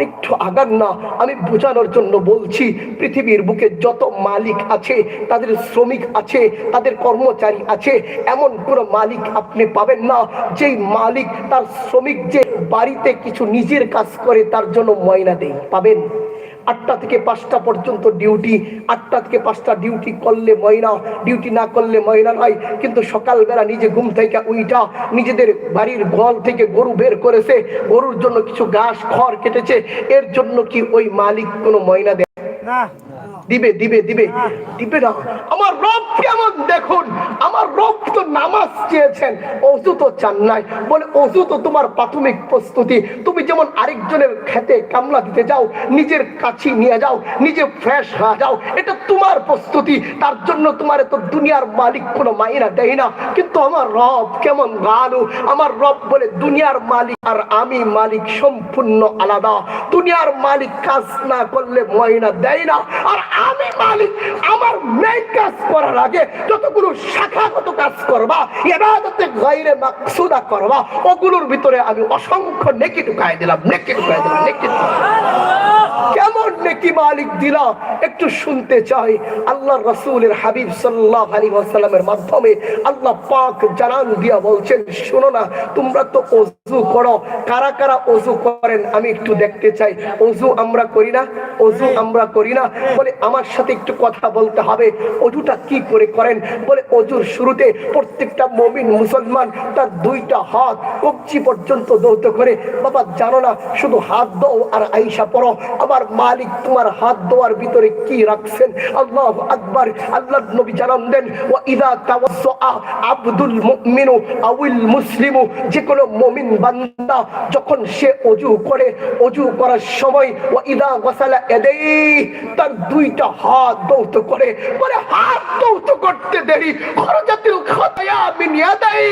আরেকটু আগান না। আমি বোঝানোর জন্য বলছি, পৃথিবীর বুকে যত মালিক আছে, তাদের শ্রমিক আছে, তাদের কর্মচারী আছে, এমন কোনো মালিক আপনি পাবেন না, যেই মালিক তার শ্রমিক যে বাড়িতে কিছু নিজের কাজ করে, তার জন্য ময়না দেয় পাবেন? আটটা থেকে পাঁচটা পর্যন্ত ডিউটি আটটা থেকে পাঁচটা ডিউটি করলে ময়না ডিউটি না করলে ময়না নয় কিন্তু সকালবেলা নিজে ঘুম থেকে উইটা নিজেদের বাড়ির গল থেকে গরু বের করেছে গরুর জন্য কিছু ঘাস খড় কেটেছে এর জন্য কি ওই মালিক কোনো ময়না দেয়? না। দিবে দিবে দিবে। দিবে না। আমার রব কেমন দেখুন? আমার রব তো নামাজ চেয়েছেন। অজু তো চান নাই। বলে, অজু তো তোমার প্রাথমিক প্রস্তুতি। তুমি যেমন আরেকজনের খেতে কামলা দিতে যাও, নিজের কাছি নিয়ে যাও, নিজে ফ্রেশ হয়ে যাও, এটা তোমার প্রস্তুতি। তার জন্য তোমার তো দুনিয়ার মালিক কোনো মাইনা দেয় না। কিন্তু আমার রব কেমন গালু আমার রব বলে, দুনিয়ার মালিক আর আমি মালিক সম্পূর্ণ আলাদা। দুনিয়ার মালিক কাজ না করলে ময়না দেয় না। আর আমি মালিক, আমার মেন কাজ করার আগে যতগুলো শাখাগত কাজ করবা এবাদতে গাইরে মাকসুদা করবা ওগুলোর ভিতরে আমি অসংখ্য নেকি ঢুকাই দিলাম, নেকি ঢুকাই দিলাম, নেকি। কেমন নেকি মালিক দিলা? একটু শুনতে চাই। আল্লাহ রসুলের হাবিব সাল্লাহ আলী ওয়াসাল্লামের মাধ্যমে আল্লাহ পাক জানান দিয়া বলছেন, শোনো না, তোমরা তো অজু করো। কারা কারা অজু করেন, আমি একটু দেখতে চাই। অজু আমরা করি না, অজু আমরা করি না। বলে, আমার সাথে একটু কথা বলতে হবে। অজুটা কি করে করেন? বলে, অজুর শুরুতে প্রত্যেকটা মমিন মুসলমান তার দুইটা হাত কবজি পর্যন্ত দৌত করে, বাবা, জানো না, শুধু হাত দাও আর আইসা পড়ো। আমার মালিক তোমার হাত দেওয়ার ভিতরে কি রাখছেন? আল্লাহ আকবার আল্লাহ নবী জানান দেন ইদা তাওয়াসসা আব্দুল মুমিনু আউল মুসলিমু যে কোনো মুমিন বান্দা যখন সে অজু করে, অজু করার সময় ও ইদা গসালা এদেই তার দুইটা হাত দৌত করে বলে হাত দৌত করতে দেরি, খরজাতিল খাতায়া মিন ইয়াদাই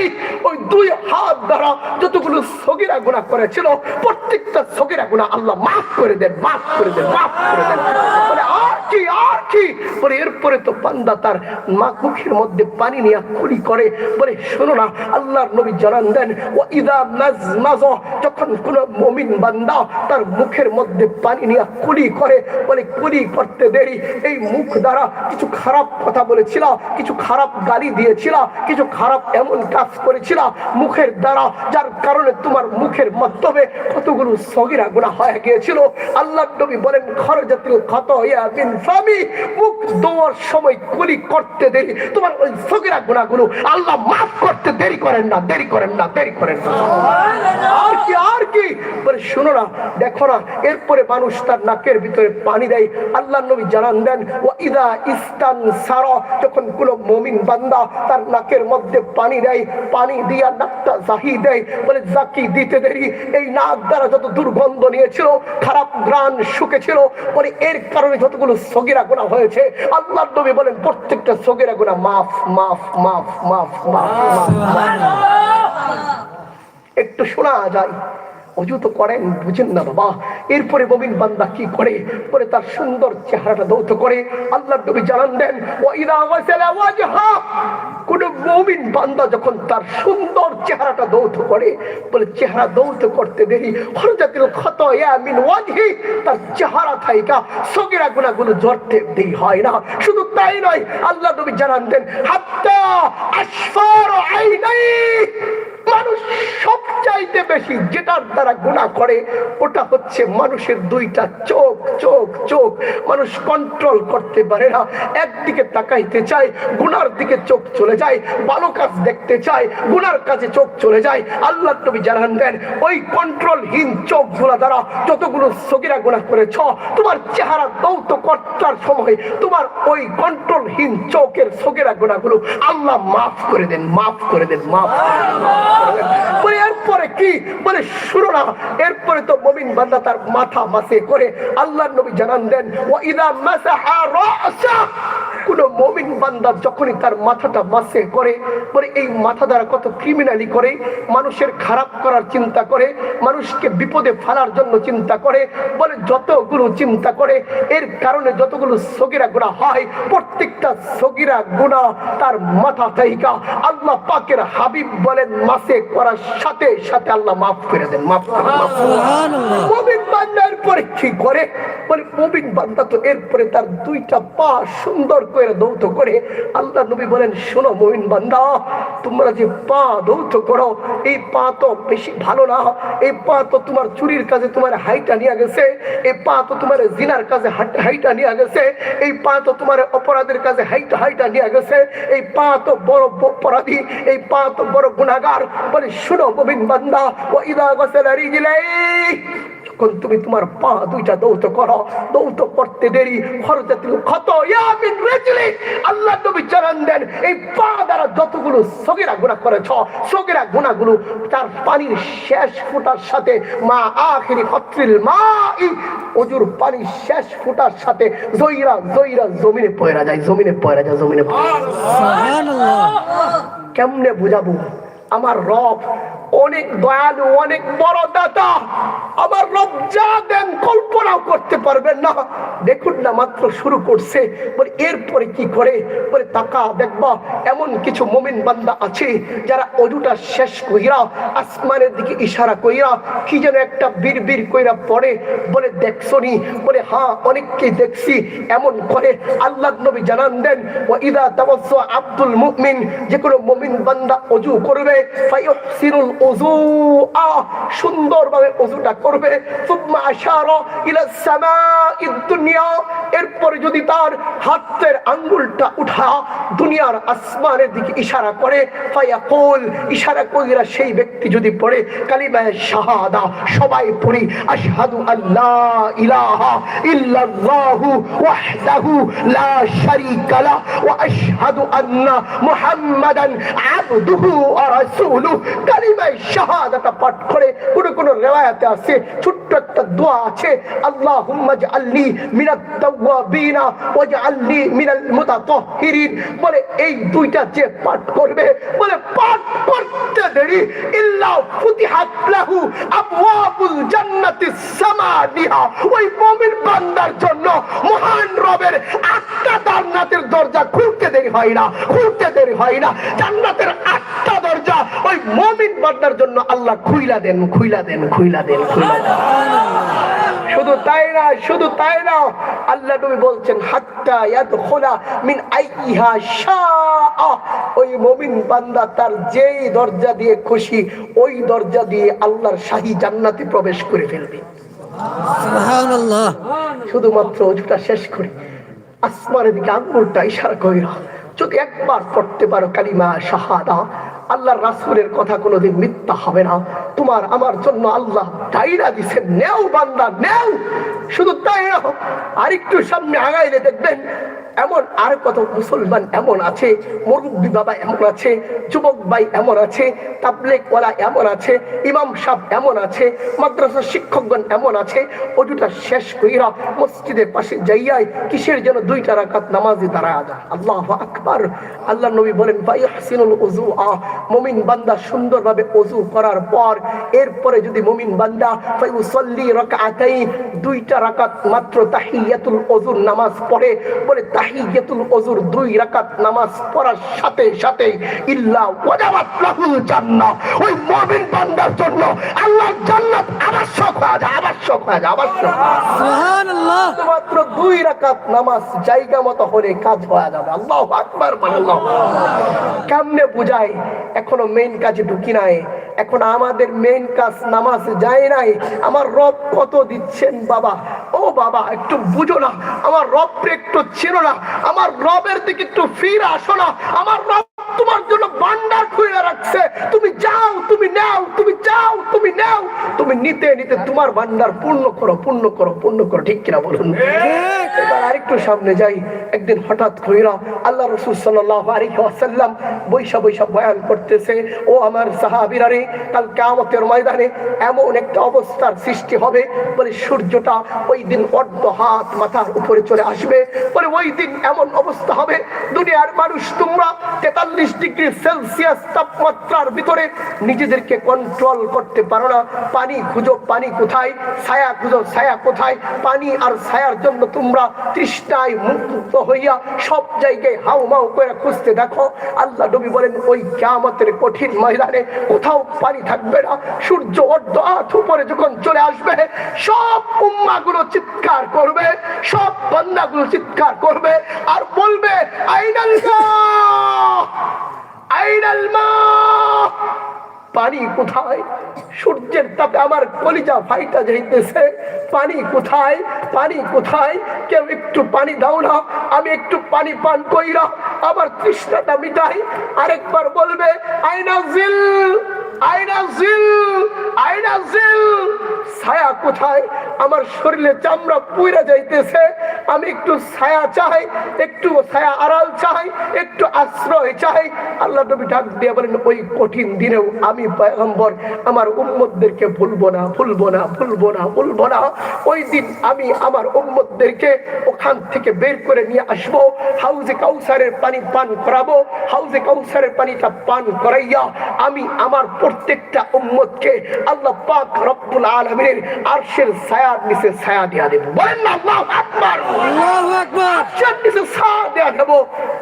ওই দুই হাত দ্বারা যতগুলো সগিরা গুনাহ করেছিল, প্রত্যেকটা সগিরা গুনাহ আল্লাহ মাফ করে দেন, মাফ করে মাফ করে এরপরে তো বান্দা তার মা মুখের মধ্যে পানি নিয়ে কুলি করে। বলে, শোনো না, আল্লাহর নবী জানান দেন ও ইদা যখন কোন মমিন বান্দা তার মুখের মধ্যে পানি নিয়ে কুলি করে বলে কুলি করতে দেরি এই মুখ দ্বারা কিছু খারাপ কথা বলেছিল কিছু খারাপ গালি দিয়েছিল কিছু খারাপ এমন কাজ করেছিল মুখের দ্বারা যার কারণে তোমার মুখের মাধ্যমে কতগুলো সগিরা গুণা হয়ে গিয়েছিল। আল্লাহ নবী বলেন খরজাতিল ক্ষত ইয়া বিন ফামি মুখ দেওয়ার সময় কুলি করতে দেরি তোমার ওই সগিরা গুণাগুলো আল্লাহ মাফ করতে দেরি করেন না দেরি করেন না দেরি করেন না। আর কি আর কি বলে শুনো না দেখো না এরপরে মানুষ তার নাকের ভিতরে পানি দেয় আল্লাহ নবী জানান দেন ও ইদা ইস্তান সারা যখন কোনো মমিন বান্দা তার নাকের মধ্যে পানি দেয় পানি দিয়া নাকটা জাহি দেয় বলে জাকি দিতে দেরি এই নাক দ্বারা যত দুর্গন্ধ নিয়েছিল খারাপ গ্রান শুকেছিল বলে এর কারণে যতগুলো সগিরা গোনা হয়েছে আল্লাহ নবী বলেন প্রত্যেকটা সগিরা গুণা মাফ মাফ মাফ মাফ মাফ মাফ একটু শোনা যায়। অজু তো করেন, বুঝেন না বাবা। এরপরে মমিন বান্দা কি করে? পরে তার সুন্দর চেহারাটা দৌত করে। আল্লাহ নবী জানান দেন কোন মমিন বান্দা যখন তার সুন্দর চেহারাটা দৌত করে, বলে চেহারা দৌত করতে দেরি হরজাতিল ক্ষত ইয়া মিন ওয়াজহি। তার চেহারা থাইকা সগিরা জড়তে দেরি হয় না। শুধু তাই নয় আল্লাহ নবী জানান দেন, হাত্তা আসফার আইনাই মানুষ সবচাইতে বেশি যেটার দ্বারা গুণা করে, ওটা হচ্ছে মানুষের দুইটা চোখ চোখ চোখ। মানুষ কন্ট্রোল করতে পারে না। একদিকে তাকাইতে চায়, গুনার দিকে চোখ চলে যায়, ভালো কাজ দেখতে চায়, গুনার কাছে চোখ চলে যায়। আল্লাহ নবী জানান দেন, ওই কন্ট্রোলহীন চোখগুলা দ্বারা যতগুলো সগিরা গুণা করেছ, তোমার চেহারা দৌত কর্তার সময় তোমার ওই কন্ট্রোলহীন চোখের সগিরা গুণাগুলো আল্লাহ মাফ করে দেন, মাফ করে দেন, মাফ বলে But he এরপরে কি? বলে, শুনো না, এরপরে তো মমিন বান্দা তার মাথা মাসে করে আল্লাহ নবী জানান দেন ও ইদা মাসাহা কোন মমিন বান্দা যখনই তার মাথাটা মাসে করে, বলে, এই মাথা দ্বারা কত ক্রিমিনালি করে, মানুষের খারাপ করার চিন্তা করে, মানুষকে বিপদে ফেলার জন্য চিন্তা করে, বলে, যতগুলো চিন্তা করে, এর কারণে যতগুলো সগিরা গুণা হয়, প্রত্যেকটা সগিরা গুণা তার মাথা থেকে আল্লাহ পাকের হাবিব বলেন, মাসে করার সাথে সাথে আল্লাহ মাফ করে দেন মাফ বান্দার পরে কি করে? বলে মুমিন বান্দা তো এরপরে তার দুইটা পা সুন্দর করে দৌত করে আল্লাহ নবী বলেন শোনো মুমিন বান্দা তোমরা যে পা দৌত করো এই পা তো বেশি ভালো না। এই পা তো তোমার চুরির কাজে তোমার হাইটা নিয়ে গেছে। এই পা তো তোমার জিনার কাজে হাইটা নিয়ে গেছে। এই পা তো তোমার অপরাধের কাজে হাইটা হাইটা নিয়ে গেছে। এই পা তো বড় অপরাধী এই পা তো বড় গুণাগার বলে শুনো মুমিন বান্দা ও ইদা গসলা রিজলাই। যখন তুমি তোমার পা দুইটা দৌত করো দৌত করতে দেরি। খরচাতিল ক্ষত ইয়ামিন রেজলি। আল্লাহ নবী জানান দেন এই পা দ্বারা যতগুলো সগিরা গুণা করেছ সগিরা গুণাগুলো তার পানির শেষ ফোঁটার সাথে মা আখিরি মা অজুর পানির শেষ ফোঁটার সাথে জইরা জইরা জমিনে পয়রা যায় জমিনে পয়রা যায় জমিনে কেমনে বুঝাবো? আমার রব অনেক দয়ালু, অনেক বড় দাতা। আমার রব যা দেন কল্পনাও করতে পারবেন না। দেখুন না, মাত্র শুরু করছে। বলে, এরপরে কি করে? বলে, তাকা, দেখবা, এমন কিছু মমিন বান্দা আছে যারা অজুটা শেষ কইরা, আসমানের দিকে ইশারা কইরা, কি যেন একটা বীর বীর কইরা পড়ে। বলে দেখছনি বলে হ্যাঁ অনেককে দেখছি। এমন করে আল্লাহ নবী জানান দেন ও ইদা তাওয়াজ্জু আব্দুল মুমিন, যে কোনো মুমিন বান্দা অজু করবে। ফায়ুহসিনুল উযু সুন্দরভাবে অজুটা করবে। সুম্মা আশারা ইলা সামাঈদ দুনিয়া, এরপরে যদি তার হাতের আঙ্গুলটা উঠা, দুনিয়ার আসমানের দিকে ইশারা করে, ফায়াকুল, ইশারা কইরা সেই ব্যক্তি যদি পড়ে, কালিমায়ে শাহাদা, সবাই পড়ি, আশহাদু আল্লাহ ইলাহা ইল্লাল্লাহু ওয়াহদাহু লা শারীকা লা, ওয়া আশহাদু আন্না মুহাম্মাদান আবদুহু ওয়া রাসূলুহু কালিমায়ে পাঠ করে কোন কোন রিওয়ায়াতে আছে, ছোট্ট একটা দোয়া আছে, আল্লাহুম্মা জাআলনি মিনাত তাওয়াবিনা ওয়াজআলনি মিনাল মুতাতাহহিরিন বলে এই দুইটা যে পাঠ করবে, বলে পাঠ দেরি, ইল্লা ফুতিহাত লাহু আবওয়াবুল জান্নাতিস ওই মুমিন বান্দার জন্য মহান রবের আটটা জান্নাতের দরজা খুলতে দেরি হয় না, খুলতে দেরি হয় না। জান্নাতের আটটা দরজা ওই মুমিন বান্দার জন্য আল্লাহ খুইলা দেন খুইলা দেন খুইলা দেন খুইলা দেন। শুধু তাই না শুধু তাই না আল্লাহ নবী বলছেন হাত্তা ইয়াদখুলা মিন আইহা শাআ। ওই মুমিন বান্দা তার যেই দরজা দিয়ে খুশি ওই দরজা দিয়ে আল্লাহর শাহী জান্নাতে প্রবেশ করে ফেলবে। সুবহানাল্লাহ। শুধুমাত্র অজুটা শেষ করে আসমানের দিকে আঙুলটা ইশারা কইরা যদি একবার পড়তে পারো কালিমা শাহাদা আল্লাহর রাসুলের কথা কোনোদিন মিথ্যা হবে না। তোমার আমার জন্য আল্লাহ দায়রা দিছে নেও বান্দা, নেও। শুধু তাই না আরেকটু সামনে আগাইলে দেখবেন এমন আর কত মুসলমান এমন আছে, মুরব্বী বাবা এমন আছে, যুবক ভাই এমন আছে তাবলেক ওয়ালা এমন আছে, ইমাম সাহেব এমন আছে, মাদ্রাসার শিক্ষকগণ এমন আছে ওটুটা শেষ কইরা মসজিদের পাশে যাইয়াই কিসের জন্য দুইটা রাকাত নামাজে দাঁড়ায় যায়। আল্লাহ আকবার। আল্লাহ নবী বলেন ভাই হাসিনুল উজু আ মুমিন বান্দা সুন্দরভাবে ওযু করার পর, এরপরে যদি মমিন বান্দা ফাইউসাল্লি রাকাতাইন, দুইটা রাকাত মাত্র তাহিয়াতুল ওযুর নামাজ পড়ে, বলে তাহিয়াতুল ওযুর দুই রাকাত নামাজ পড়ার সাথে সাথে ইল্লা ওয়াজাবাত লাহুল জান্নাহ। ওই মুমিন বান্দার জন্য আল্লাহর জান্নাত আবশ্যক হয়ে যায় আবশ্যক হয়ে যায় আবশ্যক সুবহানাল্লাহ। মাত্র দুই রাকাত নামাজ জায়গা মতো হলে কাজ হয়ে যাবে। আল্লাহ আকবার আল্লাহ কেমনে বুঝাই? এখনও মেইন কাজে ঢুকি নাই। এখন আমাদের মেইন কাজ নামাজ যায় নাই। আমার রব কত দিচ্ছেন বাবা? ও বাবা একটু বুঝো না। আমার রবকে একটু চেনো না। আমার রবের দিকে একটু ফির আসো না। আমার রব তোমার জন্য ভান্ডার খুলে রাখছে। তুমি যাও, তুমি নাও, তুমি যাও, তুমি নাও। তুমি নিতে নিতে তোমার ভান্ডার পূর্ণ করো পূর্ণ করো পূর্ণ করো। ঠিক কিনা বলুন? আরেকটু সামনে যাই, একদিন হঠাৎ কইরা আল্লাহ রসুল ওয়াসাল্লাম বৈশা বৈশা বয়ান করতেছে, ও আমার সাহাবীরা রে কাল কিয়ামতের ময়দানে এমন একটা অবস্থার সৃষ্টি হবে, বলে সূর্যটা ওই দিন অর্ধ হাত মাথার উপরে চলে আসবে, বলে ওই দিন এমন অবস্থা হবে, দুনিয়ার মানুষ তোমরা তেতাল্লিশ ডিগ্রি সেলসিয়াস তাপমাত্রার ভিতরে নিজেদেরকে কন্ট্রোল করতে পারো না, পানি খুঁজো, পানি কোথায়, ছায়া খুঁজো, ছায়া কোথায়, পানি আর ছায়ার জন্য তোমরা তৃষ্ণায় মুক্ত হইয়া সব জায়গায় হাউ মাউ করে খুঁজতে দেখো। আল্লাহ নবী বলেন, ওই কেয়ামতের কঠিন ময়দানে কোথাও পানি থাকবে না। সূর্য অর্ধ আঠ উপরে যখন চলে আসবে, সব উম্মাগুলো চিৎকার করবে, সব বান্দাগুলো চিৎকার করবে আর বলবে, আইনাল আইনাল মা পানি কোথায়? সূর্যের তাপে আমার কলিজা ভাইটা যাইতেছে। পানি কোথায়? পানি কোথায়? কেউ একটু পানি দাও না, আমি একটু পানি পান করি না আমার তৃষ্ণাটা মিটাই। আরেকবার বলবে আইনা জিল আইনা জিল ছায়া কোথায়? আমার শরীরে চামড়া পুইরা যাইতেছে। আমি একটু ছায়া চাই, একটু ছায়া আড়াল চাই, একটু আশ্রয় চাই। আল্লাহ নবী ডাক দিয়ে বলেন, ওই কঠিন দিনেও আমি পয়গম্বর, আমার ভুলবো না ভুলবো না ভুলবো না ভুলবো না। ওই দিন আমি আমার উম্মতদেরকে ওখান থেকে বের করে নিয়ে আসব। হাউজে কাউসারের পানি পান করাবো। হাউজে কাউসারের পানিটা পান করাইয়া আমি আমার প্রত্যেকটা উম্মতকে আল্লাহ পাক রব্বুল আলমিনের আরশের ছায়ার নিচে ছায়া দিয়া দেব। বলেন না আল্লাহু আকবার। আল্লাহু আকবার। আরশের নিচে ছায়া দেয়া দেব।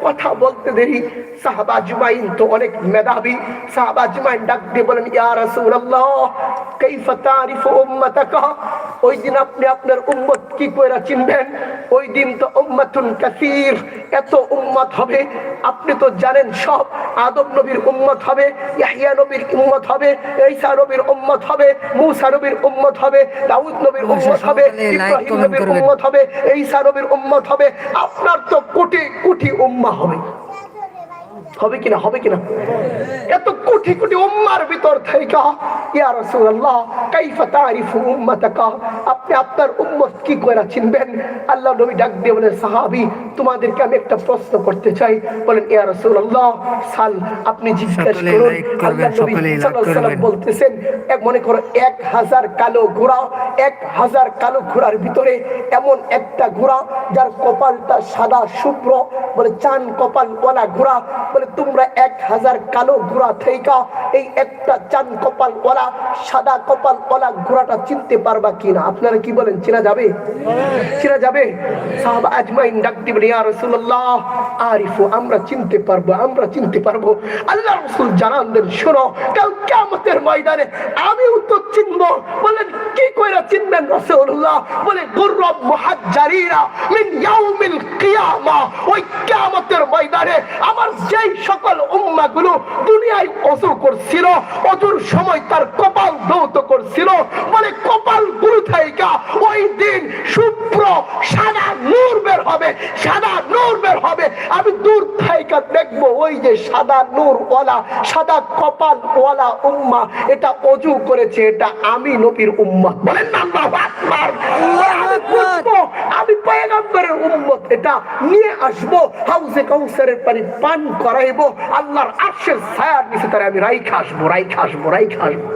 কথা বলতে দেরি। সাহাবা আজমাইন তো অনেক মেধাবী। সাহাবা আজমাইন ডাক দিয়ে বলেন ইয়া রাসূলুল্লাহ কাইফা তারিফু উম্মাতাকা? ওই দিন আপনি আপনার উম্মত কি কইরা চিনবেন? ওই দিন তো উম্মাতুন কাসীর। এত উম্মত হবে। আপনি তো জানেন সব। আদম নবীর উম্মত হবে ইয়াহইয়া নবীর উম্মত হবে ঈসা নবীর উম্মত হবে মুসা নবীর উম্মত হবে দাউদ নবীর উম্মত হবে ইব্রাহিম নবীর উম্মত হবে ঈসা নবীর উম্মত হবে। আপনার তো কোটি কোটি উম্মা হবে। হবে কিনা? হবে কিনা? এত কোটি কোটি উম্মার ভিতর থেকে ইয়া রাসূলুল্লাহ কাইফা তারিফু উম্মাতাকা? আপনি আপনার উম্মত কি করে চিনবেন? আল্লাহ নবী ডাক দিয়ে বলেন সাহাবী তোমাদেরকে আমি একটা প্রশ্ন করতে চাই। বলেন ইয়া রাসূলুল্লাহ সাল আপনি জিজ্ঞাসা করুন। আল্লাহ নবী সাল্লাল্লাহু আলাইহি। বলতেছেন এক মনে করো এক হাজার কালো ঘোড়া এক হাজার কালো ঘোড়ার ভিতরে এমন একটা ঘোড়া যার কপালটা সাদা শুভ্র বলে চান কপাল ওলা ঘোড়া বলে তোমরা এক হাজার কালো ঘোড়া থেকে এই একটা চান কপাল ওলা সাদা কপাল ওলা ঘোড়াটা চিনতে পারবা কিনা? আপনারা কি বলেন, চেনা যাবে? চেনা যাবে? সাহাবা আজমাইন ডাক দিবেন, ইয়া রাসূলুল্লাহ, আরিফু, আমরা চিনতে পারব, আমরা চিনতে পারব। আল্লাহ রাসূল জানান দেন, শোনো, কাল কিয়ামতের ময়দানে আমিও তো চিনব। বলেন, কি কইরা চিনবেন রাসূলুল্লাহ? বলে গুররাব মুহাজ্জারিনা মিন ইয়াউমিল কিয়ামা। ওই কিয়ামতের ময়দানে আমার যেই সকল উম্মাহগুলো দুনিয়ায় ওযু করছিল ওযুর সময় তার কপাল ধৌত করছিল। বলে কপাল গুরু থেকে ওই দিন শুভ্র সাদা নূর বের হবে সাদা নূর বের হবে। আমি দূর থেকে দেখব ওই যে সাদা নূর ওয়ালা সাদা কপাল ওয়ালা উম্মা এটা অজু করেছে এটা আমি নবীর উম্মা বলেন না আল্লাহু আকবার। আমি পয়গম্বরের উম্মত এটা নিয়ে আসব হাউসে কাউসারের পানি পান করাইবো আল্লাহর আরশের ছায়ার নিচে তারা আমি রাই খাসবো রাই খাসবো রাই খাসবো।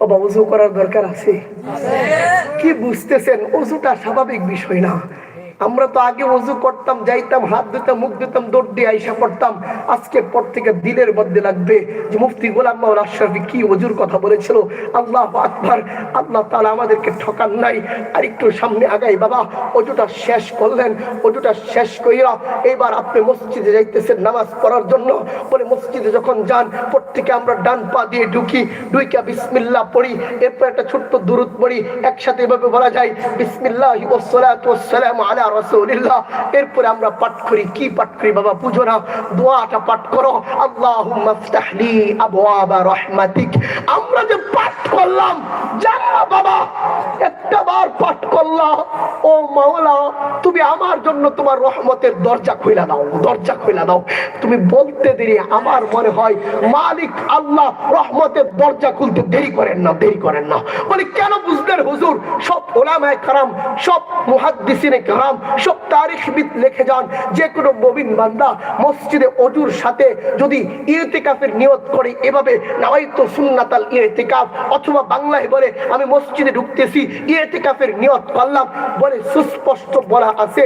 বাবা, উজু করার দরকার আছে? কি বুঝতেছেন? উজুটা স্বাভাবিক বিষয় না। আমরা তো আগে অজু করতাম, যাইতাম, হাত দিতাম মুখ দিতাম দৌড় দিয়ে আইসা পড়তাম। আজকের পর থেকে দিলের মধ্যে লাগবে যে মুফতি গোলাম আশরাফি কি অজুর কথা বলেছিল। আল্লাহ আকবার, আল্লাহ তাআলা আমাদেরকে ঠকান নাই। আর একটু সামনে আগাই, বাবা, অজুটা শেষ করলেন, অজুটা শেষ কইরা এইবার আপনি মসজিদে যাইতেছেন নামাজ পড়ার জন্য। বলে, মসজিদে যখন যান, প্রত্যেকে আমরা ডান পা দিয়ে ঢুকি দুইকা বিসমিল্লা পড়ি, এরপর একটা ছোট্ট দুরুদ পড়ি, একসাথে এভাবে বলা যায়, বিসমিল্লাহি ওয়াসসালামু আলা এরপরে আমরা পাঠ করি। কি পাঠ করি বাবা? বুঝো না। দোয়াটা পাঠ করো। আবওয়াবা রাহমাতিক। আমরা যে পাঠ করলাম বাবা? একটা বার পাঠ করলাম ও মাওলা, তুমি আমার জন্য তোমার রহমতের দরজা খুইলা দাও, দরজা খুইলা দাও। তুমি বলতে দেরি, আমার মনে হয় মালিক আল্লাহ রহমতের দরজা খুলতে দেরি করেন না, দেরি করেন না। বলে, কেন বুঝলেন হুজুর? সব ওলামায়ে সব মুহাদ্দিসিনে কারাম সব তারিখবিদ যান। যে কোনো মুমিন বান্দা মসজিদে অজুর সাথে যদি নিয়ত করে, এভাবে নাওয়াইতু সুন্নাতাল অথবা বাংলায় বলে, আমি মসজিদে ঢুকতেছি নিয়ত করলাম। বলে সুস্পষ্ট বলা আছে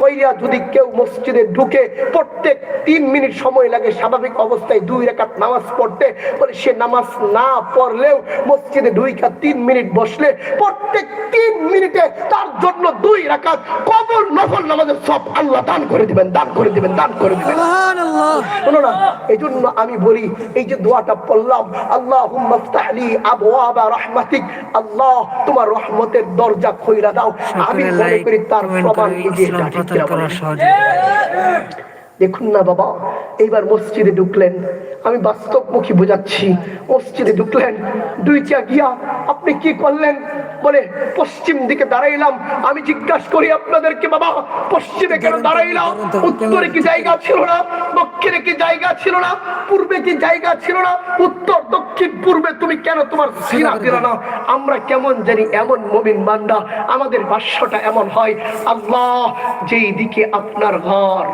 কইরা যদি কেউ মসজিদে ঢুকে প্রত্যেক তিন মিনিট সময় লাগে স্বাভাবিক অবস্থায় দুই রেখাত নামাজ পড়তে, বলে সে নামাজ না পড়লেও মসজিদে ঢুইকা তিন মিনিট বসলে প্রত্যেক তিন মিনিটে তার জন্য দুই রাকাত কবর নফল নামাজের সব আল্লাহ দান করে দিবেন দান করে দিবেন দান করে দিবেন। শোনো না এই জন্য আমি বলি এই যে দোয়াটা পড়লাম আল্লাহ হুম্মাফতাহলি আবওয়াবা রাহমাতিক আল্লাহ তোমার রহমতের দরজা খইলা দাও। আমি মনে করি তার প্রমাণ দিয়ে এটা ঠিক দেখুন না বাবা, এইবার মসজিদে ঢুকলেন। আমি বাস্তবমুখী বোঝাচ্ছি, মসজিদে ঢুকলেন দুইটা গিয়া আপনি কি করলেন? বলে, পশ্চিম দিকে দাঁড়াইলাম। আমি জিজ্ঞাসা করি আপনাদেরকে, বাবা, পশ্চিমে কেন দাঁড়াইলাম? উত্তরে কি জায়গা ছিল না? দক্ষিণে কি জায়গা ছিল না? পূর্বে কি জায়গা ছিল না? উত্তর, দক্ষিণ, পূর্বে তুমি কেন তোমার সিনা দিল না? আমরা কেমন জানি এমন মমিন বান্দা, আমাদের ভাষ্যটা এমন হয়, আল্লাহ যেই দিকে আপনার ঘর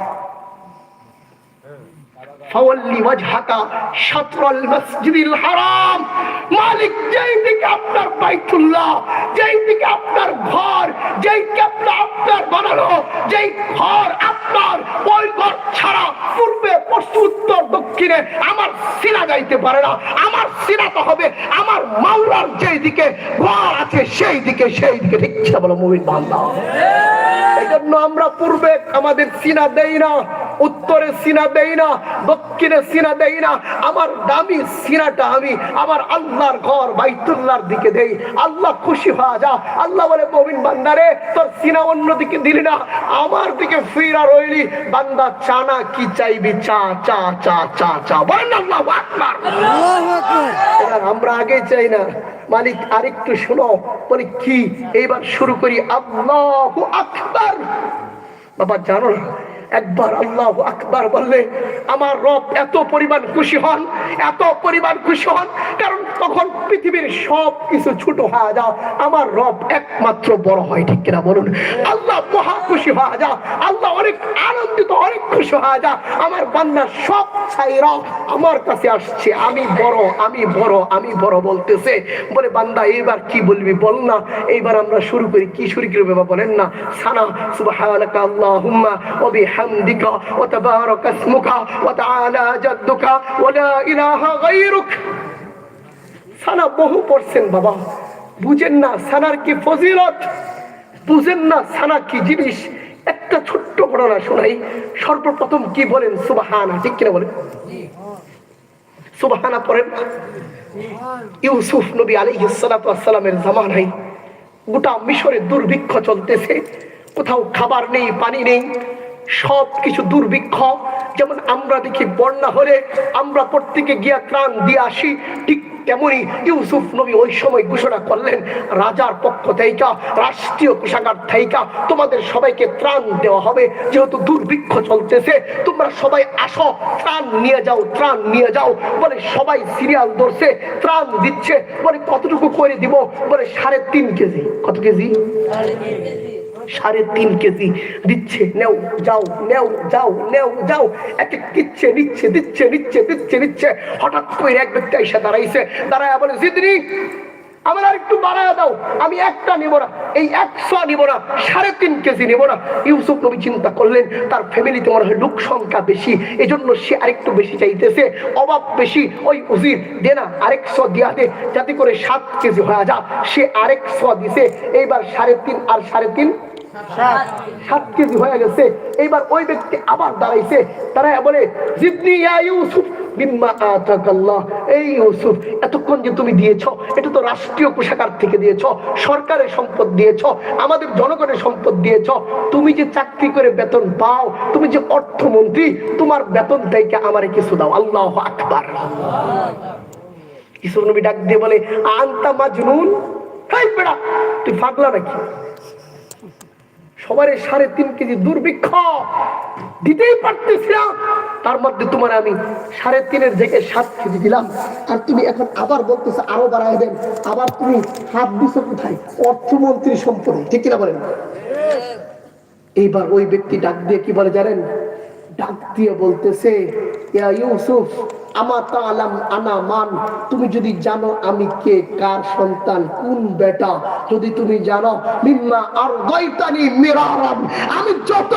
দক্ষিণে আমার সিনা যাইতে পারে না, আমার সিনা তো হবে আমার মাওলার যেই দিকে ঘর আছে সেই দিকে সেই দিকে। ঠিক বলো, মুমিন বান্দা? এই জন্য আমরা পূর্বে আমাদের সিনা দেই না উত্তরে সিনা দেই না দক্ষিণে সিনা দেই না। আমার দামি সিনাটা আমি আমার আল্লাহর ঘর বাইতুল্লাহর দিকে দেই। আল্লাহ খুশি হওয়া যা। আল্লাহ বলে মমিন বান্দারে তোর সিনা অন্য দিকে দিলি না। আমার দিকে ফিরা রইলি। বান্দা চানা কি চাইবি? চা চা চা চা চা। বলেন না আল্লাহু আকবার। আল্লাহু আকবার। আমরা আগে চাই না। মালিক আরেকটু শোনো। বলি কি? এইবার শুরু করি। আল্লাহ আকবার। বাবা জানো না একবার আল্লাহ আকবার বললে, আমার রব এত পরিমাণ খুশি হন, এত পরিমাণ খুশি হন, কারণ তখন পৃথিবীর সব কিছু ছোট হয়ে যাও আমার রব একমাত্র বড় হয়, ঠিক কিনা বলুন? আল্লাহ মহা খুশি হয়ে যা, আল্লাহ অনেক আনন্দিত, অনেক খুশি হয়ে যা। আমার বান্দা সব ছাইরা আমার কাছে আসছে, আমি বড় আমি বড় আমি বড় বলতেছে। বলে, বান্দা, এইবার কি বলবি বল না, এইবার আমরা শুরু করি। কি শুরু করবে বাবা বলেন না? সানা, সুবহানাকা আল্লাহুম্মা, ওয়া বিহামদিকা ইসমুকা ওয়া তাআলা জাদ্দুকা ওয়া লা ইলাহা গায়রুক সানা বহু পড়ছেন বাবা। বুঝেন না সানার কি ফজিলত? বুঝেন না সানা একটা ছোট্ট ঘটনা শোনাই। সর্বপ্রথম কি বলেন? সুবাহানা, ঠিক কিনা বলেন? সুবাহানা পড়েন। ইউসুফ নবী আলাইহিসসালামের জামানায় গোটা মিশরে দুর্ভিক্ষ চলতেছে। কোথাও খাবার নেই, পানি নেই। সব কিছু দুর্ভিক্ষ। যেমন আমরা দেখি বন্যা হলে আমরা প্রত্যেকে গিয়া ত্রাণ দিয়ে আসি, ঠিক তেমনি ইউসুফ নবী ওই সময় ঘোষণা করলেন, রাজার পক্ষ থেকে রাষ্ট্রীয় কোষাগার থেকে তোমাদের সবাইকে ত্রাণ দেওয়া হবে। যেহেতু দুর্ভিক্ষ চলতেছে, তোমরা সবাই আসো, ত্রাণ নিয়ে যাও, ত্রাণ নিয়ে যাও। বলে সবাই সিরিয়াল ধরছে, ত্রাণ দিচ্ছে। বলে কতটুকু করে দিব? বলে সাড়ে তিন কেজি। কত কেজি। সাড়ে তিন কেজি দিচ্ছে, নেও, যাও নেও যাও নেও, যাও। এক এক দিচ্ছে, নিচ্ছে দিচ্ছে নিচ্ছে দিচ্ছে, নিচ্ছে। হঠাৎ করে এক ব্যক্তি এসে দাঁড়াইছে। দাঁড়ায় বলে জিদিনি চিন্তা করলেন, তার লোক সংখ্যা বেশি। সে আরেকটু বেশি চাইতেছে। বেশি। ওই দে না দিয়া দে। যাতে করে সাত কেজি হয়ে যা। সে দিছে। এইবার সাড়ে তিন আর সাড়ে তিন সাত কেজি হয়ে গেছে। এইবার ওই ব্যক্তি আবার দাঁড়াইছে। দাঁড়ায় বলে ইউসুফ আতাকাল্লাহ। এই ইউসুফ, এতক্ষণ যে তুমি দিয়েছ, এটা তো রাষ্ট্রীয় কোষাগার থেকে দিয়েছ, সরকারের সম্পদ দিয়েছ, আমাদের জনগণের সম্পদ দিয়েছ। তুমি যে চাকরি করে বেতন পাও, তুমি যে অর্থমন্ত্রী, তোমার বেতন থেকে আমারে কিছু দাও। আল্লাহ আকবার। ইসুফ নবী ডাক দিয়ে বলে, আন্তা মাজনুন? হাই বেড়া, তুই পাগলা নাকি? সবারে সাড়ে তিন কেজি দুর্ভিক্ষ। দিতেই পারতেছি না। তার মধ্যে তোমার আমি সাড়ে তিনের জায়গায় সাত কেজি দিলাম। আর তুমি এখন আবার বলতেছো, আরও বাড়ায় দেন। আবার তুমি হাত দিছো কোথায়? অর্থমন্ত্রী সম্পদে। ঠিক কিনা বলেন? এইবার ওই ব্যক্তি ডাক দিয়ে কি বলে জানেন? ডাক দিয়ে বলতেছে, ইয়া ইউসুফ আমা তালাম আনা মান। তুমি যদি জানো আমি কে, কার সন্তান, কোন বেটা, যদি তুমি জানো, মিম্মা আর গয়তানি মেরারাম। আমি যত